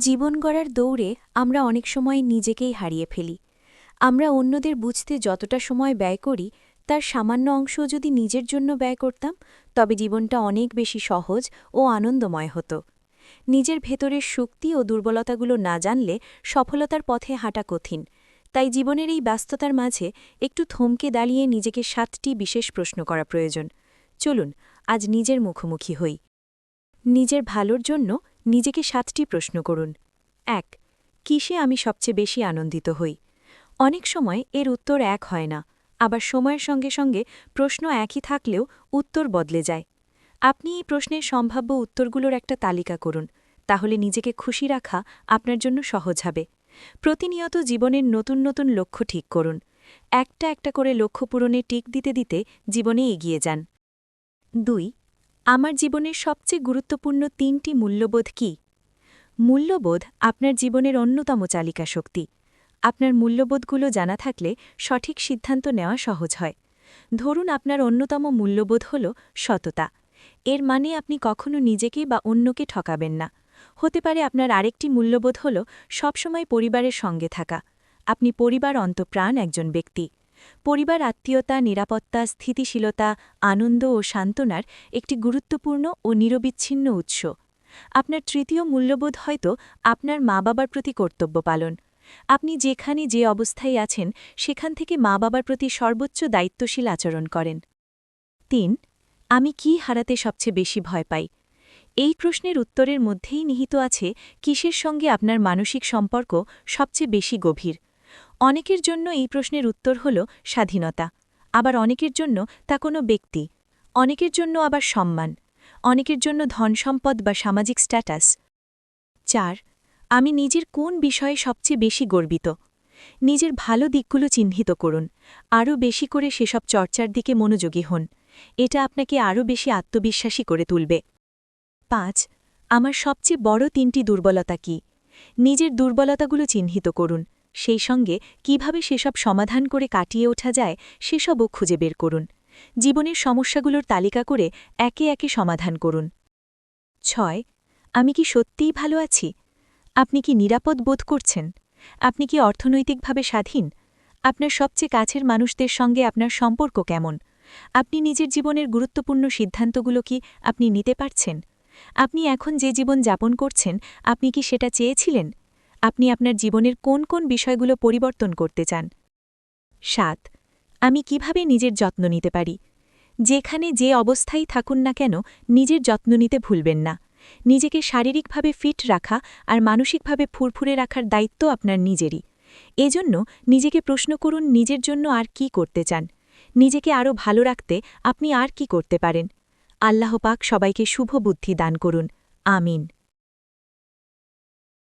জীবন গড়ার দৌড়ে আমরা অনেক সময় নিজেকেই হারিয়ে ফেলি। আমরা অন্যদের বুঝতে যতটা সময় ব্যয় করি, তার সামান্য অংশ যদি নিজের জন্য ব্যয় করতাম, তবে জীবনটা অনেক বেশি সহজ ও আনন্দময় হতো। নিজের ভেতরের শক্তি ও দুর্বলতাগুলো না জানলে সফলতার পথে হাঁটা কঠিন। তাই জীবনের এই ব্যস্ততার মাঝে একটু থমকে দাঁড়িয়ে নিজেকে সাতটি বিশেষ প্রশ্ন করা প্রয়োজন। চলুন, আজ নিজের মুখোমুখি হই। নিজের ভালোর জন্য নিজেকে সাতটি প্রশ্ন করুন। এক, কিসে আমি সবচেয়ে বেশি আনন্দিত হই? অনেক সময় এর উত্তর এক হয় না, আবার সময়ের সঙ্গে সঙ্গে প্রশ্ন একই থাকলেও উত্তর বদলে যায়। আপনি এই প্রশ্নের সম্ভাব্য উত্তরগুলোর একটা তালিকা করুন, তাহলে নিজেকে খুশি রাখা আপনার জন্য সহজ হবে। প্রতিনিয়ত জীবনের নতুন নতুন লক্ষ্য ঠিক করুন। একটা একটা করে লক্ষ্য পূরণে টিক দিতে দিতে জীবনে এগিয়ে যান। দুই আমার জীবনের সবচেয়ে গুরুত্বপূর্ণ তিনটি মূল্যবোধ কি? মূল্যবোধ আপনার জীবনের অন্যতম চালিকা শক্তি। আপনার মূল্যবোধগুলো জানা থাকলে সঠিক সিদ্ধান্ত নেওয়া সহজ হয়। ধরুন আপনার অন্যতম মূল্যবোধ হল সততা। এর মানে আপনি কখনো নিজেকে বা অন্যকে ঠকাবেন না। হতে পারে আপনার আরেকটি মূল্যবোধ হল সবসময় পরিবারের সঙ্গে থাকা। আপনি পরিবার, অন্তপ্রাণ একজন ব্যক্তি। পরিবার আত্মীয়তা, নিরাপত্তা, স্থিতিশীলতা, আনন্দ ও সান্ত্বনার একটি গুরুত্বপূর্ণ ও নিরবিচ্ছিন্ন উৎস। আপনার তৃতীয় মূল্যবোধ হয়তো আপনার মা বাবার প্রতি কর্তব্য পালন। আপনি যেখানে যে অবস্থায় আছেন, সেখান থেকে মা বাবার প্রতি সর্বোচ্চ দায়িত্বশীল আচরণ করেন। তিন, আমি কি হারাতে সবচেয়ে বেশি ভয় পাই? এই প্রশ্নের উত্তরের মধ্যেই নিহিত আছে কিসের সঙ্গে আপনার মানসিক সম্পর্ক সবচেয়ে বেশি গভীর। অনেকের জন্য এই প্রশ্নের উত্তর হল স্বাধীনতা। আবার অনেকের জন্য তা কোনো ব্যক্তি। অনেকের জন্য আবার সম্মান। অনেকের জন্য ধনসম্পদ বা সামাজিক স্ট্যাটাস। চার, আমি নিজের কোন বিষয়ে সবচেয়ে বেশি গর্বিত? নিজের ভালো দিকগুলো চিহ্নিত করুন। আরও বেশি করে সেসব চর্চার দিকে মনোযোগী হন। এটা আপনাকে আরও বেশি আত্মবিশ্বাসী করে তুলবে। পাঁচ, আমার সবচেয়ে বড় তিনটি দুর্বলতা কি? নিজের দুর্বলতাগুলো চিহ্নিত করুন। সেই সঙ্গে কীভাবে সেসব সমাধান করে কাটিয়ে ওঠা যায়, সেসবও খুঁজে বের করুন। জীবনের সমস্যাগুলোর তালিকা করে একে একে সমাধান করুন। ছয়, আমি কি সত্যিই ভালো আছি? আপনি কি নিরাপদ বোধ করছেন? আপনি কি অর্থনৈতিকভাবে স্বাধীন? আপনার সবচেয়ে কাছের মানুষদের সঙ্গে আপনার সম্পর্ক কেমন? আপনি নিজের জীবনের গুরুত্বপূর্ণ সিদ্ধান্তগুলো কি আপনি নিতে পারছেন? আপনি এখন যে জীবন যাপন করছেন, আপনি কি সেটা চেয়েছিলেন? আপনি আপনার জীবনের কোন কোন বিষয়গুলো পরিবর্তন করতে চান? সাত, আমি কীভাবে নিজের যত্ন নিতে পারি? যেখানে যে অবস্থায় থাকুন না কেন, নিজের যত্ন নিতে ভুলবেন না। নিজেকে শারীরিকভাবে ফিট রাখা আর মানসিকভাবে ফুরফুরে রাখার দায়িত্ব আপনার নিজেরই। এজন্য নিজেকে প্রশ্ন করুন, নিজের জন্য আর কি করতে চান? নিজেকে আরও ভালো রাখতে আপনি আর কি করতে পারেন? আল্লাহ পাক সবাইকে শুভ বুদ্ধি দান করুন। আমিন।